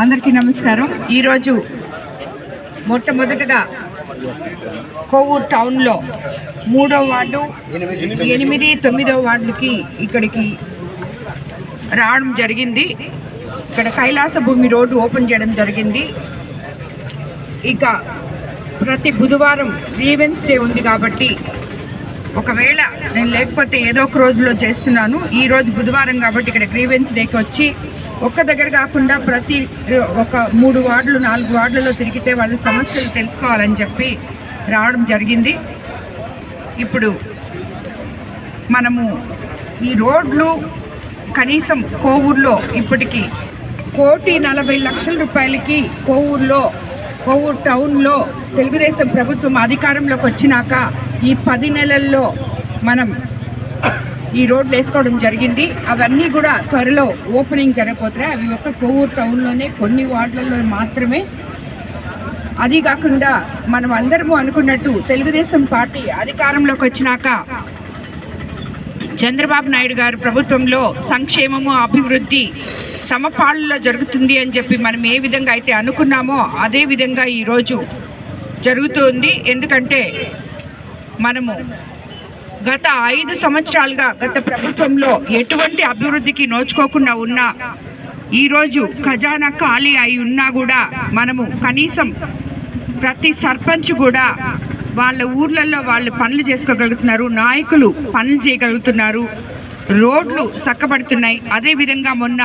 అందరికీ నమస్కారం. ఈరోజు మొట్టమొదటగా కోవూరు టౌన్లో మూడో వార్డు ఎనిమిది తొమ్మిదో వార్డులకి ఇక్కడికి రావడం జరిగింది. ఇక్కడ కైలాస భూమి రోడ్డు ఓపెన్ చేయడం జరిగింది. ఇక ప్రతి బుధవారం గ్రీవెన్స్ డే ఉంది కాబట్టి ఒకవేళ నేను లేకపోతే ఏదో ఒక రోజులో చేస్తున్నాను. ఈరోజు బుధవారం కాబట్టి ఇక్కడ గ్రీవెన్స్ డేకి వచ్చి ఒక్క దగ్గర కాకుండా ప్రతి ఒక మూడు వార్డులు నాలుగు వార్డులలో తిరిగితే వాళ్ళ సమస్యలు తెలుసుకోవాలని చెప్పి రావడం జరిగింది. ఇప్పుడు మనము ఈ రోడ్లు కనీసం కోవూరులో ఇప్పటికి కోటి నలభై లక్షల రూపాయలకి కోవూరులో కోవూరు టౌన్లో తెలుగుదేశం ప్రభుత్వం అధికారంలోకి వచ్చినాక ఈ పది నెలల్లో మనం ఈ రోడ్లు వేసుకోవడం జరిగింది. అవన్నీ కూడా త్వరలో ఓపెనింగ్ జరగబోతున్నాయి. అవి ఒక కోవూరు టౌన్లోనే కొన్ని వార్డులలో మాత్రమే. అది కాకుండా మనం అందరము అనుకున్నట్టు తెలుగుదేశం పార్టీ అధికారంలోకి వచ్చినాక చంద్రబాబు నాయుడు గారు ప్రభుత్వంలో సంక్షేమము అభివృద్ధి సమపాళ్ళలో జరుగుతుంది అని చెప్పి మనం ఏ విధంగా అయితే అనుకున్నామో అదే విధంగా ఈరోజు జరుగుతుంది. ఎందుకంటే మనము గత ఐదు సంవత్సరాలుగా గత ప్రభుత్వంలో ఎటువంటి అభివృద్ధికి నోచుకోకుండా ఉన్నా ఈరోజు ఖజానా ఖాళీ అయి ఉన్నా కూడా మనము కనీసం ప్రతి సర్పంచ్ కూడా వాళ్ళ ఊర్లలో వాళ్ళు పనులు చేసుకోగలుగుతున్నారు నాయకులు పనులు చేయగలుగుతున్నారు రోడ్లు చక్కబడుతున్నాయి. అదేవిధంగా మొన్న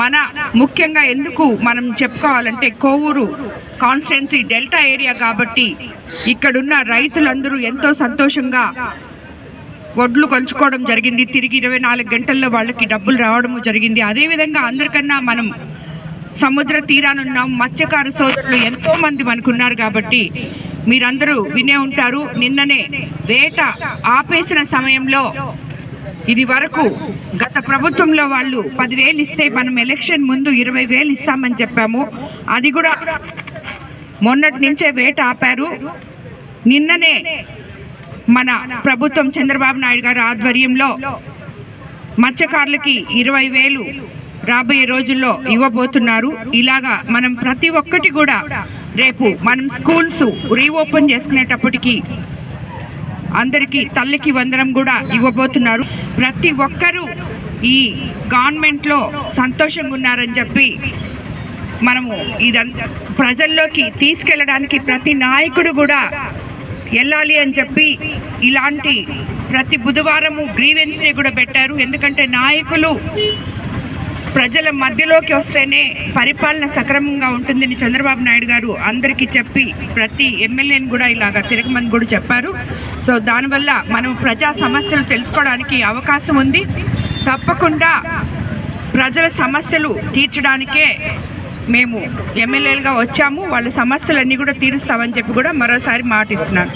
మన ముఖ్యంగా ఎందుకు మనం చెప్పుకోవాలంటే కోవూరు కాన్స్టెన్సీ డెల్టా ఏరియా కాబట్టి ఇక్కడున్న రైతులందరూ ఎంతో సంతోషంగా వడ్లు కొలుచుకోవడం జరిగింది. తిరిగి ఇరవై నాలుగు గంటల్లో వాళ్ళకి డబ్బులు రావడం జరిగింది. అదేవిధంగా అందరికన్నా మనం సముద్ర తీరానున్నాం. మత్స్యకార సోదరులు ఎంతో మంది మనకున్నారు కాబట్టి మీరందరూ వినే ఉంటారు. నిన్ననే వేట ఆపేసిన సమయంలో ఇది వరకు గత ప్రభుత్వంలో వాళ్ళు పదివేలు ఇస్తే మనం ఎలక్షన్ ముందు ఇరవై వేలు ఇస్తామని చెప్పాము. అది కూడా మొన్నటి నుంచే వేట ఆపారు. నిన్ననే మన ప్రభుత్వం చంద్రబాబు నాయుడు గారి ఆధ్వర్యంలో మత్స్యకారులకి ఇరవై వేలు రాబోయే రోజుల్లో ఇవ్వబోతున్నారు. ఇలాగా మనం ప్రతి ఒక్కటి కూడా రేపు మనం స్కూల్స్ రీఓపెన్ చేసుకునేటప్పటికి అందరికీ తల్లికి వందనం కూడా ఇవ్వబోతున్నారు. ప్రతి ఒక్కరూ ఈ గవర్నమెంట్లో సంతోషంగా ఉన్నారని చెప్పి మనము ఇదంతా ప్రజల్లోకి తీసుకెళ్ళడానికి ప్రతి నాయకుడు కూడా వెళ్ళాలి అని చెప్పి ఇలాంటి ప్రతి బుధవారము గ్రీవెన్స్ని కూడా పెట్టారు. ఎందుకంటే నాయకులు ప్రజల మధ్యలోకి వస్తేనే పరిపాలన సక్రమంగా ఉంటుందని చంద్రబాబు నాయుడు గారు అందరికీ చెప్పి ప్రతి ఎమ్మెల్యేని కూడా ఇలాగా తిరగమని కూడా చెప్పారు. సో దానివల్ల మనం ప్రజా సమస్యలు తెలుసుకోవడానికి అవకాశం ఉంది. తప్పకుండా ప్రజల సమస్యలు తీర్చడానికే మేము ఎమ్మెల్యేలుగా వచ్చాము. వాళ్ళ సమస్యలన్నీ కూడా తీరుస్తామని చెప్పి కూడా మరోసారి మాటిస్తున్నాను.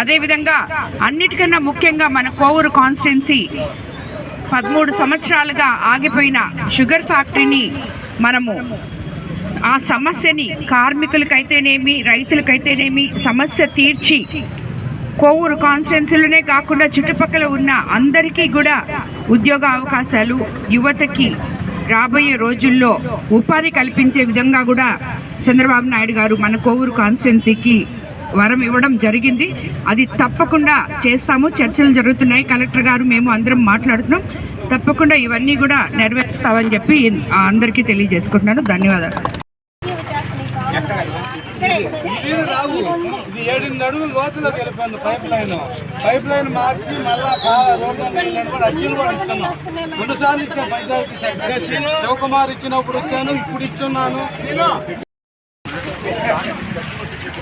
అదేవిధంగా అన్నిటికన్నా ముఖ్యంగా మన కోవూరు కాన్స్టిట్యున్సీ పదమూడు సంవత్సరాలుగా ఆగిపోయిన షుగర్ ఫ్యాక్టరీని మనము ఆ సమస్యని కార్మికులకైతేనేమి రైతులకైతేనేమి సమస్య తీర్చి కోవూరు కాన్స్టిట్యున్సీలోనే కాకుండా చుట్టుపక్కల ఉన్న అందరికీ కూడా ఉద్యోగ అవకాశాలు యువతకి రాబోయే రోజుల్లో ఉపాధి కల్పించే విధంగా కూడా చంద్రబాబు నాయుడు గారు మన కోవూరు కాన్స్టిట్యున్సీకి వరం ఇవ్వడం జరిగింది. అది తప్పకుండా చేస్తాము. చర్చలు జరుగుతున్నాయి. కలెక్టర్ గారు మేము అందరం మాట్లాడుతున్నాం. తప్పకుండా ఇవన్నీ కూడా నెరవేరుస్తామని చెప్పి అందరికీ తెలియజేసుకుంటున్నాను. ధన్యవాదాలు. ఇది ఏడెనిమిది అడుగులు పైప్ లైన్ పైప్ లైన్ మార్చి మళ్ళా రోడ్డు కూడా అర్జీలు కూడా ఇస్తున్నాం. రెండు సార్లు పంచాయతీ సెక్రటరీ. శివకుమార్ ఇచ్చినప్పుడు ఇచ్చాను ఇప్పుడు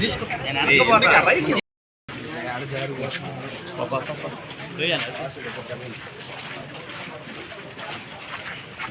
తీసుకో.